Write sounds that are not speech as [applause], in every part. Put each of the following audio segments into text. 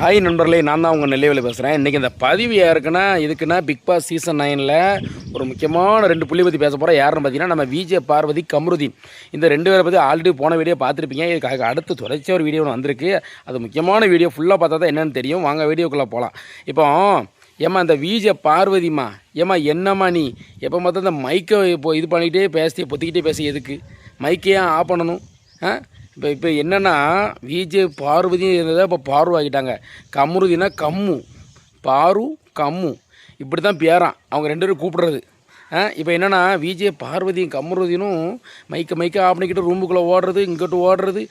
Hi நண்பர்களே நான் தான் உங்கள் நெல்லைவேலி பேசுகிறேன் இன்றைக்கி இந்த பதிவு யாருக்குன்னா இதுக்குன்னா பிக் பாஸ் சீசன் நைனில் ஒரு முக்கியமான ரெண்டு புள்ளி பற்றி பேச போகிறோம் யாருன்னு பார்த்தீங்கன்னா நம்ம விஜய் பார்வதி கமருதீன் இந்த ரெண்டு பேரை பற்றி ஆல்ரெடி போன வீடியோ பார்த்துருப்பீங்க. இதுக்காக அடுத்து தொடர்ச்சியாக ஒரு வீடியோ ஒன்று வந்திருக்கு. அது முக்கியமான வீடியோ ஃபுல்லாக பார்த்தா தான் என்னென்னு தெரியும். வாங்க வீடியோக்குள்ளே போகலாம் இப்போ ஏம்மா இந்த விஜே பார்வதிம்மா ஏம்மா என்னம்மா நீ? எப்போ பார்த்தா இந்த மைக்கை இப்போ இது பண்ணிக்கிட்டே பேசி பொத்திக்கிட்டே பேசி எதுக்கு? மைக்கையே ஆஃப் பண்ணணும்? ஆ? இப்போ இப்போ என்னென்னா விஜே பார்வதி இருந்ததை இப்போ பார்வாகிட்டாங்க ஆகிட்டாங்க கம்மு. பாரு கம்மு. இப்படி தான் பேரான். அவங்க ரெண்டு பேரும் கூப்பிடுறது. இப்போ என்னென்னா விஜே பார்வதியும் கம்ருதினும் மைக்க மைக்க ஆஃப் பண்ணிக்கிட்டு ரூமுக்குள்ளே ஓடுறது இங்கிட்டு ஓடுறது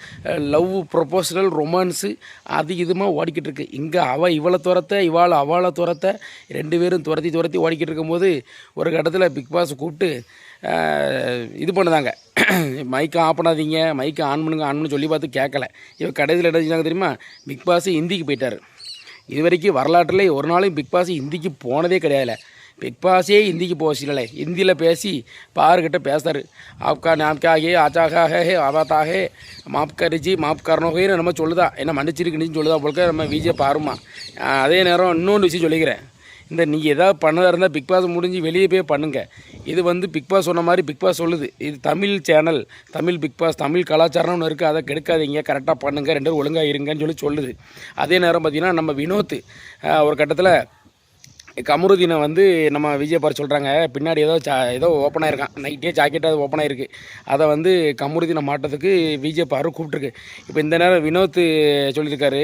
லவ் ப்ரொபோசனல் ரொமான்ஸு அது இதுமாக ஓடிக்கிட்டு இருக்கு. இங்கே அவள் இவளை துரத்த இவாள் அவளை துரத்த ரெண்டு பேரும் துரத்தி துரத்தி ஓடிக்கிட்டு இருக்கும்போது ஒரு கட்டத்தில் பிக் பாஸ் கூப்பிட்டு இது பண்ணுதாங்க. [clears throat] மைக்கை ஆஃப் பண்ணாதீங்க மைக்கை ஆன் பண்ணுங்க ஆன் பண்ணு சொல்லி பார்த்து கேட்கல இவ கடைசியில் என்ன செஞ்சாங்க தெரியுமா? பிக் பாஸ் ஹிந்திக்கு போயிட்டார். இது வரைக்கும் வரலாற்றில் ஒரு நாளும் பிக் பாஸ் ஹிந்திக்கு போனதே கிடையாது பிக் பாஸே ஹிந்திக்கு போகல ஹிந்தியில் பேசி பாருக்கிட்ட பேசுறாரு. ஆப்கா நாப்காகே ஆச்சாகாகே ஆபாத்தாகே மாப் கரிஜி மாப் நம்ம சொல்லுதா. என்ன மன்னிச்சிருக்குன்னு சொல்லுதா போல நம்ம விஜய் பாருமா அதே நேரம் இன்னொன்று விஷயம் சொல்லிக்கிறேன். இந்த நீங்கள் எதாவது பண்ணதாக இருந்தால் பிக் பாஸ் முடிஞ்சு வெளியே போய் பண்ணுங்கள் இது வந்து பிக் பாஸ் சொன்ன மாதிரி பிக் பாஸ் சொல்லுது. இது Tamil channel. Tamil Bigg Boss Tamil கலாச்சாரம்னு ஒன்று இருக்குது அதை கெடுக்காதீங்க. கரெக்டாக பண்ணுங்கள் ரெண்டு ஒழுங்காக இருங்கன்னு சொல்லி சொல்லுது. அதே நேரம் பார்த்தீங்கன்னா நம்ம வினோத் ஒரு கட்டத்தில் கமருதீனை வந்து நம்ம விஜய் பார் சொல்கிறாங்க பின்னாடி ஏதோ சா ஏதோ ஓப்பன் ஆயிருக்கான். நைட்டே ஜாக்கெட் அது ஓப்பன் ஆயிருக்கு. அதை வந்து கமருதீனை மாட்டதுக்கு விஜய் பாரு கூப்பிட்ருக்கு இப்போ இந்த நேரம் வினோத் சொல்லியிருக்காரு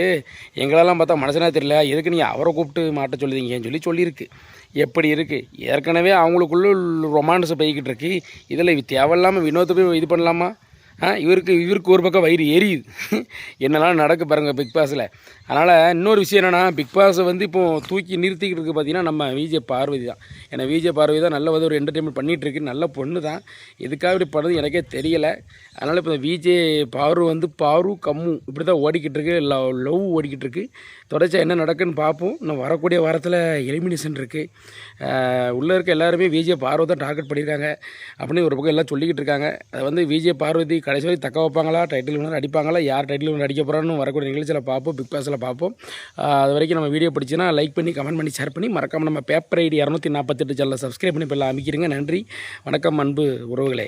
எங்களெல்லாம் பார்த்தா மனசனாக தெரியல எதுக்கு நீங்கள் அவரை கூப்பிட்டு மாட்ட சொல்லுதீங்கன்னு சொல்லி சொல்லியிருக்கு. எப்படி இருக்குது ஏற்கனவே அவங்களுக்குள்ள ரொமான்ஸ் போய்கிட்டு இருக்கு. இதில் தேவையில்லாமல் வினோத்தை போய் இது பண்ணலாமா? இவருக்கு இவருக்கு ஒரு பக்கம் வயிறு எரியுது. என்னெல்லாம் நடக்கு பாருங்கள் பிக் பாஸில் அதனால் இன்னொரு விஷயம் என்னென்னா பிக் பாஸை வந்து இப்போது தூக்கி நிறுத்திக்கிட்டு இருக்கு பார்த்தீங்கன்னா நம்ம விஜய் பார்வதி தான். ஏன்னா விஜய் பார்வதி தான் நல்ல வந்து ஒரு என்டர்டெயின்மெண்ட் பண்ணிகிட்டு இருக்கு. நல்ல பொண்ணு தான். எதுக்காக இப்படி பண்ணது எனக்கே தெரியலை. அதனால் இப்போ விஜய் பாரு வந்து பாரு கம்மு இப்படி தான் ஓடிக்கிட்டு இருக்கு. லவ் லவ் ஓடிக்கிட்டு இருக்கு. தொடர்ச்சியாக என்ன நடக்குன்னு பார்ப்போம். இன்னும் வரக்கூடிய வாரத்தில் எலிமினேஷன் இருக்குது உள்ளே இருக்க எல்லாருமே விஜய் பார்வதி தான் டார்கெட் பண்ணியிருக்காங்க. அப்படின்னு ஒரு பக்கம் எல்லாம் சொல்லிக்கிட்டு இருக்காங்க. அதை வந்து விஜய் பார்வதி கடைசி வரைக்கும் தக்க வைப்பாங்களா? டைட்டில் வினர் அடிப்பாங்களா? யார் டைட்டில் வினர் அடிக்க போகிறான்னு வரக்கூடிய நிகழ்ச்சியில் பார்ப்போம் பிக் பாஸில் பார்ப்போம். அது வரைக்கும் நம்ம வீடியோ பிடிச்சினா லைக் பண்ணி கமெண்ட் பண்ணி ஷேர் பண்ணி மறக்காமல் நம்ம பேப்பர் ஐடி இரநூத்தி நாற்பத்தெட்டு சேனலில் சப்ஸ்கிரைப் பண்ணி இப்போ எல்லாம் அமைக்கிறீங்க நன்றி. வணக்கம் அன்பு உறவுகளே.